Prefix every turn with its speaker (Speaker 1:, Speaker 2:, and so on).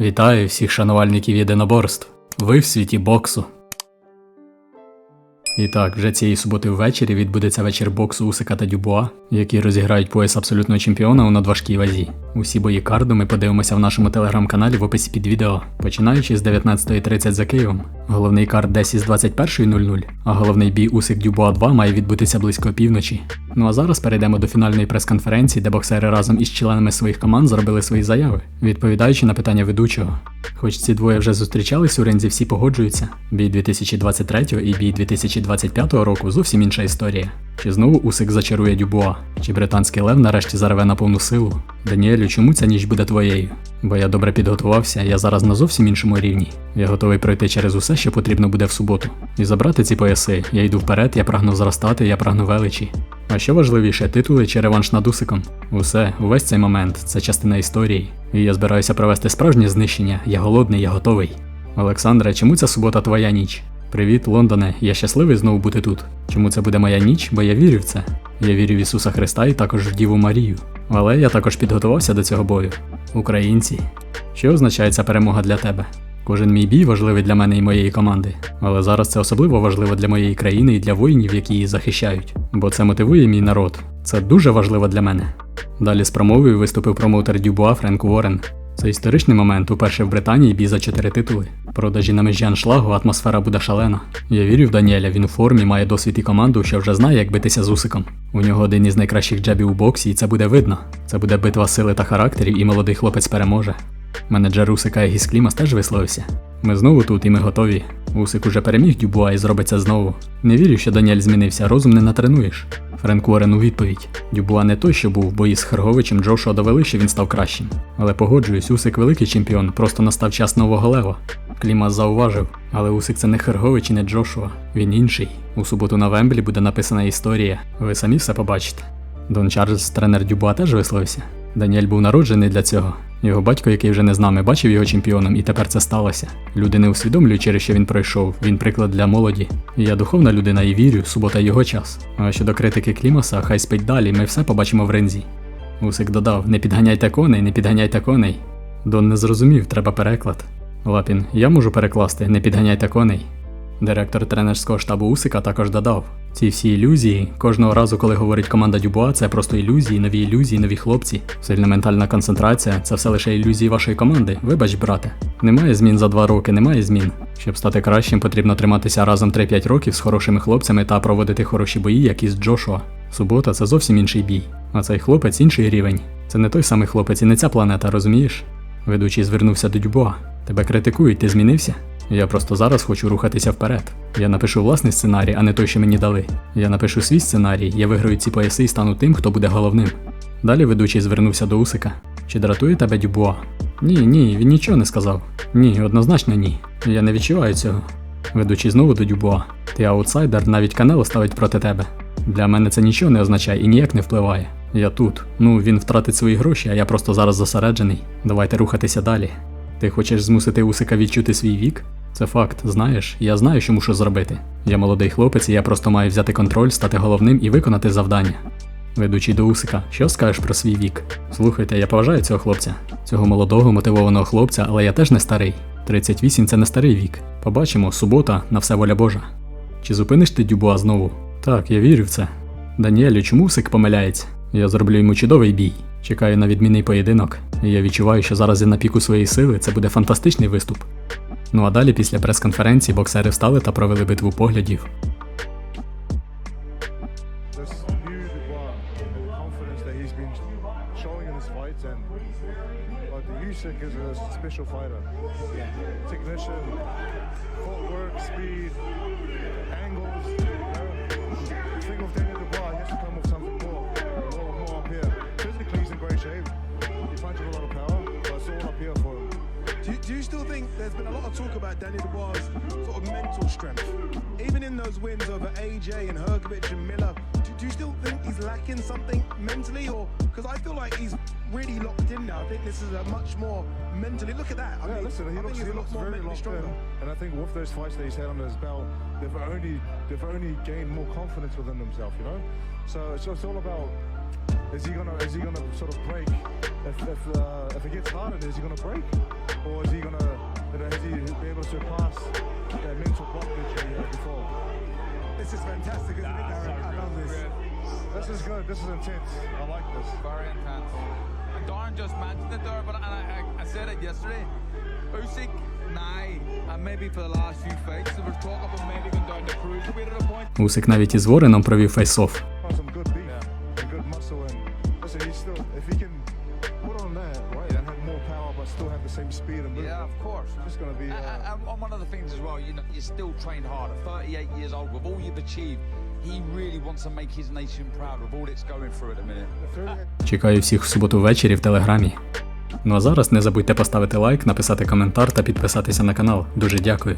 Speaker 1: Вітаю всіх шанувальників єдиноборств. Ви в світі боксу. І так, вже цієї суботи ввечері відбудеться вечір боксу Усика та Дюбуа, які розіграють пояс абсолютного чемпіона у надважкій вазі. Усі бої карду ми подивимося в нашому телеграм-каналі в описі під відео, починаючи з 19.30 за Києвом. Головний карт десь із 21.00, а головний бій Усик Дюбуа 2 має відбутися близько півночі. Ну а зараз перейдемо до фінальної прес-конференції, де боксери разом із членами своїх команд зробили свої заяви, відповідаючи на питання ведучого. Хоч ці двоє вже зустрічались у ринзі, всі погоджуються. Бій 2023 і бій 2025 року зовсім інша історія. Чи знову Усик зачарує Дюбуа? Чи британський лев нарешті зареве на повну силу? Даніелю, чому ця ніч буде твоєю? Бо я добре підготувався, я зараз на зовсім іншому рівні. Я готовий пройти через усе, що потрібно буде в суботу. І забрати ці пояси. Я йду вперед, я прагну зростати, я прагну величі. А що важливіше, титули чи реванш над Усиком? Усе, увесь цей момент це частина історії. І я збираюся провести справжнє знищення. Я голодний, я готовий. Олександре, чому ця субота твоя ніч? Привіт, Лондоне. Я щасливий знову бути тут. Чому це буде моя ніч? Бо я вірю в це. Я вірю в Ісуса Христа і також в Діву Марію. Але я також підготувався до цього бою. Українці. Що означає ця перемога для тебе? Кожен мій бій важливий для мене і моєї команди, але зараз це особливо важливо для моєї країни і для воїнів, які її захищають, бо це мотивує мій народ. Це дуже важливо для мене. Далі з промовою виступив промоутер Дюбуа Френк Уоррен. Це історичний момент, уперше в Британії бій за чотири титули. Продажі на межі аншлагу, атмосфера буде шалена. Я вірю в Даніеля, він у формі, має досвід і команду, що вже знає, як битися з усиком. У нього один із найкращих джебів у боксі, і це буде видно. Це буде битва сили та характерів, і молодий хлопець переможе. Менеджер Усика і Гісклімас теж висловився. Ми знову тут і ми готові. Усик уже переміг Дюбуа і зробить це знову. Не вірю, що Даніель змінився, розум не натренуєш. Френк Уоррен у відповідь. Дюбуа не той, що був в бої з Херговичем, Джошуа довели, що він став кращим. Але погоджуюсь, Усик великий чемпіон, просто настав час нового лева. Клімас зауважив, але Усик це не Хергович і не Джошуа. Він інший. У суботу на Вемблі буде написана історія. Ви самі все побачите. Дон Чарльз, тренер Дюбуа, теж висловився. Даніель був народжений для цього. Його батько, який вже не з нами, бачив його чемпіоном, і тепер це сталося. Люди не усвідомлюють, через що він пройшов. Він приклад для молоді. Я духовна людина і вірю, субота його час. А щодо критики Клімаса, хай спить далі, ми все побачимо в ринзі. Усик додав: не підганяйте коней, не підганяйте коней. Дон не зрозумів, треба переклад. Лапін, я можу перекласти, не підганяйте коней. Директор тренерського штабу Усика також додав: ці всі ілюзії, кожного разу, коли говорить команда Дюбуа, це просто ілюзії, нові ілюзії, нові хлопці. Сильна ментальна концентрація це все лише ілюзії вашої команди. Вибач, брате. Немає змін за два роки, немає змін. Щоб стати кращим, потрібно триматися разом 3-5 років з хорошими хлопцями та проводити хороші бої, як із Джошуа. Субота це зовсім інший бій. А цей хлопець інший рівень. Це не той самий хлопець і не ця планета, розумієш? Ведучий звернувся до Дюбуа. Тебе критикують, ти змінився? Я просто зараз хочу рухатися вперед. Я напишу власний сценарій, а не той, що мені дали. Я напишу свій сценарій, я виграю ці пояси і стану тим, хто буде головним. Далі ведучий звернувся до Усика. Чи дратує тебе Дюбуа? Ні, ні, він нічого не сказав. Ні, однозначно ні. Я не відчуваю цього. Ведучий знову до Дюбуа. Ти аутсайдер, навіть Канело ставить проти тебе. Для мене це нічого не означає і ніяк не впливає. Я тут. Ну, він втратить свої гроші, а я просто зараз зосереджений. Давайте рухатися далі. Ти хочеш змусити Усика відчути свій вік? Це факт, знаєш, я знаю, що мушу зробити. Я молодий хлопець, і я просто маю взяти контроль, стати головним і виконати завдання. Ведучий до Усика, що скажеш про свій вік? Слухайте, я поважаю цього хлопця, цього молодого, мотивованого хлопця, але я теж не старий. 38 це не старий вік. Побачимо, субота, на все воля Божа. Чи зупиниш ти Дюбуа знову? Так, я вірю в це. Даніелю, чому Усик помиляється? Я зроблю йому чудовий бій. Чекаю на відмінний поєдинок. Я відчуваю, що зараз я на піку своєї сили, це буде фантастичний виступ. Ну а далі після прес-конференції боксери встали та провели битву поглядів.
Speaker 2: This new Dubois, the
Speaker 3: Do you, still think there's been a lot of talk about Danny Dubois' sort of mental strength? Even in those wins over AJ and Hergovich and Miller, do, do you still think he's lacking something mentally? Or because I feel like he's really locked in now. I think this is a much more mentally. Look at that. I
Speaker 2: Yeah,
Speaker 3: mean,
Speaker 2: listen, he
Speaker 3: I
Speaker 2: looks,
Speaker 3: think
Speaker 2: he
Speaker 3: he's a lot
Speaker 2: looks
Speaker 3: more
Speaker 2: very
Speaker 3: mentally
Speaker 2: locked
Speaker 3: stronger.
Speaker 2: in, and I think with those fights that he's had under his belt, they've only they've only gained more confidence within himself, you know. So it's just all about is he gonna is he gonna sort of break if if uh, if it gets harder, is he gonna break? or is he gonna, you know, is he be able to surpass the mental blockage that he had before?
Speaker 3: This is fantastic, isn't it, Darren? I love this.
Speaker 2: This is good. This is intense. I like this.
Speaker 4: Very intense. And Darren just mentioned it there, but and I, I, I said it yesterday. Usyk, Nye, and maybe for the last few fights, there was talk about maybe going down to cruiserweight at a point.
Speaker 1: Усик навіть із Вореном провів фейс-офф.
Speaker 4: Yeah, of course.
Speaker 2: It's just going
Speaker 4: to be.
Speaker 2: Uh,
Speaker 4: and, and one of the things as well, you know, you still train hard. At 38 years old, with all you've achieved, he really wants to make his nation proud of all it's going through at the minute.
Speaker 1: Чекаю всіх в суботу ввечері в телеграмі. Ну а зараз не забудьте поставити лайк, написати коментар та підписатися на канал. Дуже дякую.